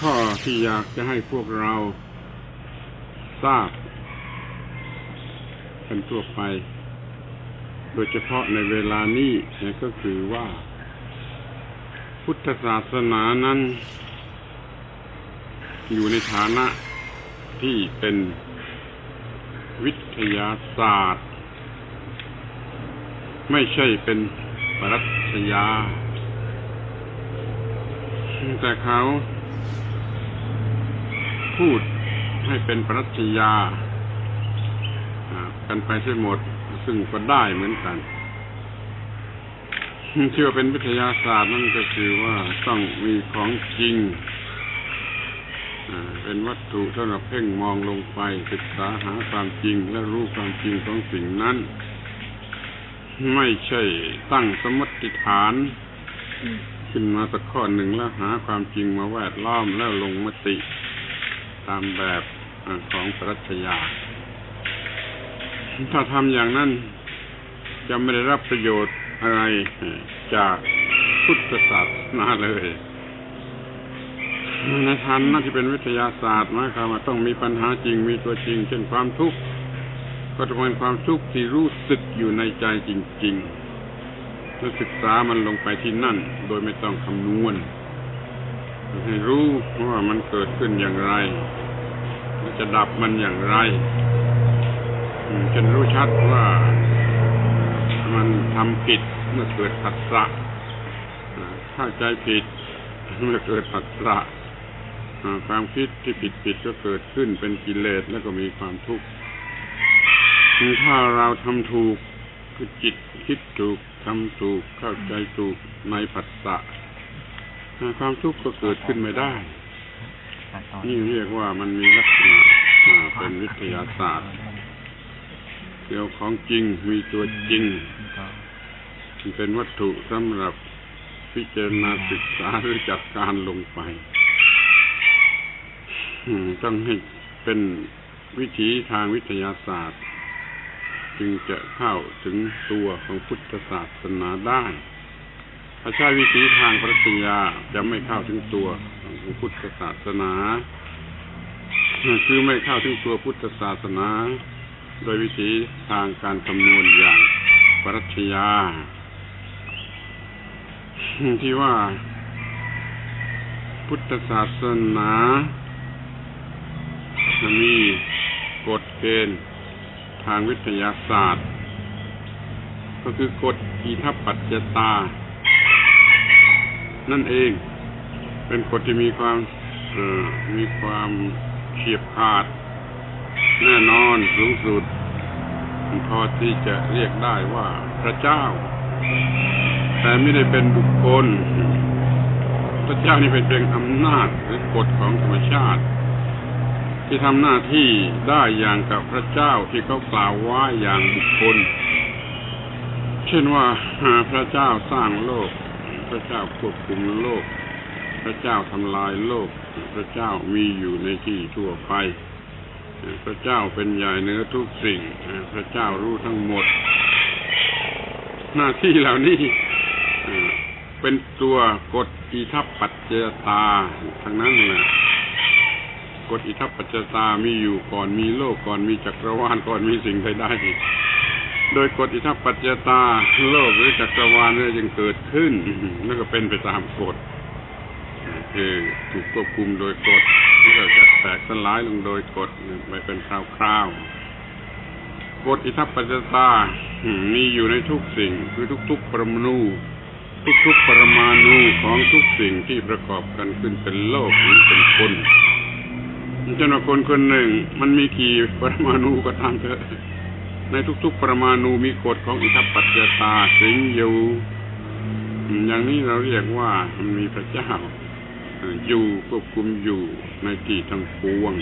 ข้อที่อยากจะให้พวกเราทราบกันทั่วไป โดยเฉพาะในเวลานี้นก็คือว่า พุทธศาสนานั้น อยู่ในฐานะที่เป็นวิทยาศาสตร์ ไม่ใช่เป็นปรัชญา แต่เขา พูดให้เป็นปรัชญากันไปทั้งหมด ซึ่งก็ได้เหมือนกันที่ว่าเป็นวิทยาศาสตร์นั่นก็คือว่าต้องมีของจริงเป็นวัตถุสำหรับเพ่งมองลงไปศึกษาหาความจริงและรู้ความจริงของสิ่งนั้น ไม่ใช่ตั้งสมมติฐาน ขึ้นมาสักข้อหนึ่งแล้วหาความจริงมาแวดล้อมแล้วลงมติตามแบบของปรัชญาถ้าทำอย่างนั้นจะไม่ได้รับประโยชน์อะไรจากพุทธศาสนาเลยในทานน่าจะเป็นวิทยาศาสตร์หมายความว่าต้องมีปัญหาจริงมีตัวจริง เช่นความทุกข์ก็ต้องเป็นความทุกข์ที่รู้สึกอยู่ในใจจริง ๆ แล้วศึกษามันลงไปที่นั่น โดยไม่ต้องคำนวณให้รู้ว่ามันเกิดขึ้นอย่างไรจะดับมันอย่างไรจนรู้ชัดว่ามันทำผิดเมื่อเกิดผัสสะเข้าใจผิดเมื่อเกิดผัสสะความคิดที่ผิดผิดๆก็เกิดขึ้นเป็นกิเลสแล้วก็มีความทุกข์ถ้าเราทำถูกคือจิตคิดถูก ทำถูกเข้าใจถูกในผัสสะความทุกข์ก็เกิดขึ้นไม่ได้ นี่เรียกว่ามันมีลักษณะเป็นวิทยาศาสตร์เกี่ยวของจริงมีตัวจริงเป็นวัตถุสำหรับพิจารณาศึกษาหรือจัดการลงไปต้องให้เป็นวิถีทางวิทยาศาสตร์ จึงจะเข้าถึงตัวของพุทธศาสนาได้ถ้าใช้วิถีทางปรัชญาจะไม่เข้าถึงตัวของพุทธศาสนา คือไม่เข้าถึงตัวพุทธศาสนา โดยวิธีทางการคำนวณอย่างปรัชญาที่ว่าพุทธศาสนา มีกฎเกณฑ์ ทางวิทยาศาสตร์ ก็คือกฎอิทัปปัจจตา นั่นเอง เป็นกฎที่มีความมีความเฉียบขาด แน่นอนสูงสุดพอที่จะเรียกได้ว่าพระเจ้า แต่ไม่ได้เป็นบุคคล พระเจ้านี่เป็นเพียงอำนาจหรือกฎของธรรมชาติ ที่ทำหน้าที่ได้อย่างกับพระเจ้าที่เขากล่าวว่าอย่างบุคคล เช่นว่าพระเจ้าสร้างโลก พระเจ้าควบคุมโลก พระเจ้าทำลายโลก พระเจ้ามีอยู่ในที่ทั่วไป พระเจ้าเป็นใหญ่เหนือทุกสิ่ง พระเจ้ารู้ทั้งหมด หน้าที่เหล่านี้เป็นตัวกฎอิทัปปัจจตาทั้งนั้นแหละ กฎอิทัปปัจจตามีอยู่ก่อนมีโลกก่อนมีจักรวาลก่อนมีสิ่งใดๆโดยกฎอิทัปปัจจตาโลกหรือจักรวาลเนี่ยจึงเกิดขึ้นแล้วก็เป็นไปตามกฎคือถูกควบคุมโดยกฎแล้วก็จะแตกสลายลงโดยกฎไปเป็นคราวๆกฎอิทัปปัจจตามมีอยู่ในทุกสิ่งคือทุกๆ ปรมาณูทุกๆ ปรมาณูของทุกสิ่งที่ประกอบกันขึ้นเป็นโลกหรือเป็นคน เช่นว่าคนคนหนึ่ง มันมีกี่ปรมาณูก็ตามเถอะ ในทุกๆ ปรมาณูมีกฎของอิทัปปัจจตาสิงอยู่ อย่างนี้เราเรียกว่ามันมีพระเจ้า อยู่ควบคุมอยู่ในที่ทั้งปวง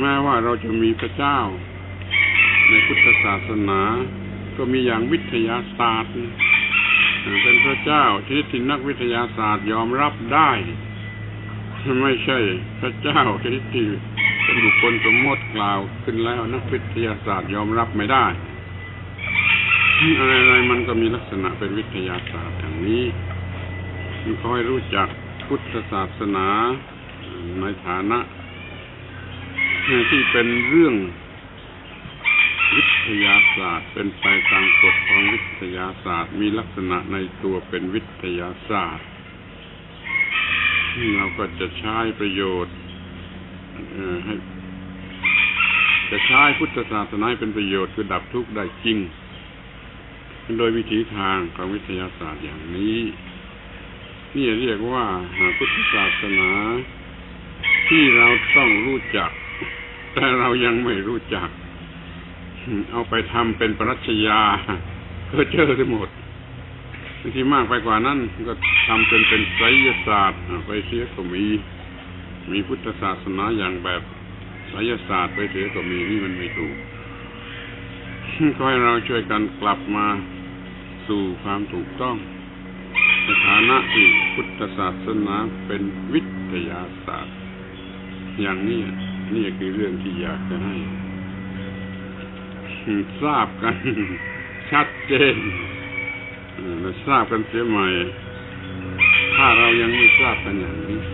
แม้ว่าเราจะมีพระเจ้า ในพุทธศาสนา ก็มีอย่างวิทยาศาสตร์ เป็นพระเจ้าที่ที่นักวิทยาศาสตร์ยอมรับได้ ไม่ใช่ พระเจ้าที่ที่เป็นบุคคลสมมติกล่าวขึ้นแล้วนักวิทยาศาสตร์ยอมรับไม่ได้อะไรๆมันก็มีลักษณะเป็นวิทยาศาสตร์อย่างนี้มันคอยรู้จักพุทธศาสนาในฐานะที่เป็นเรื่องวิทยาศาสตร์เป็นไปตามกฎของวิทยาศาสตร์ มีลักษณะในตัวเป็นวิทยาศาสตร์ เราก็จะใช้ประโยชน์ให้จะใช้พุทธศาสนาเป็นประโยชน์คือดับทุกข์ได้จริง โดยวิธีทางของวิทยาศาสตร์อย่างนี้นี่เรียกว่าพุทธศาสนา ที่เราต้องรู้จัก แต่เรายังไม่รู้จัก เอาไปทำเป็นปรัชญาก็เจอทั้งหมด บางทีมากไปกว่านั้นก็ทำเป็นเป็นไสยศาสตร์ไปเสียก็มี มีพุทธศาสนาอย่างแบบไสยศาสตร์ไปเสียก็มีนี่มันไม่ถูกก็ให้เราช่วยกันกลับมาสู่ความถูกต้องในฐานะที่พุทธศาสนาเป็นวิทยาศาสตร์ อย่างนี้นี่คือเรื่องที่อยากจะให้ทราบกัน ชัดเจน และทราบกันเสียใหม่ ถ้าเรายังไม่ทราบกันอย่างนี้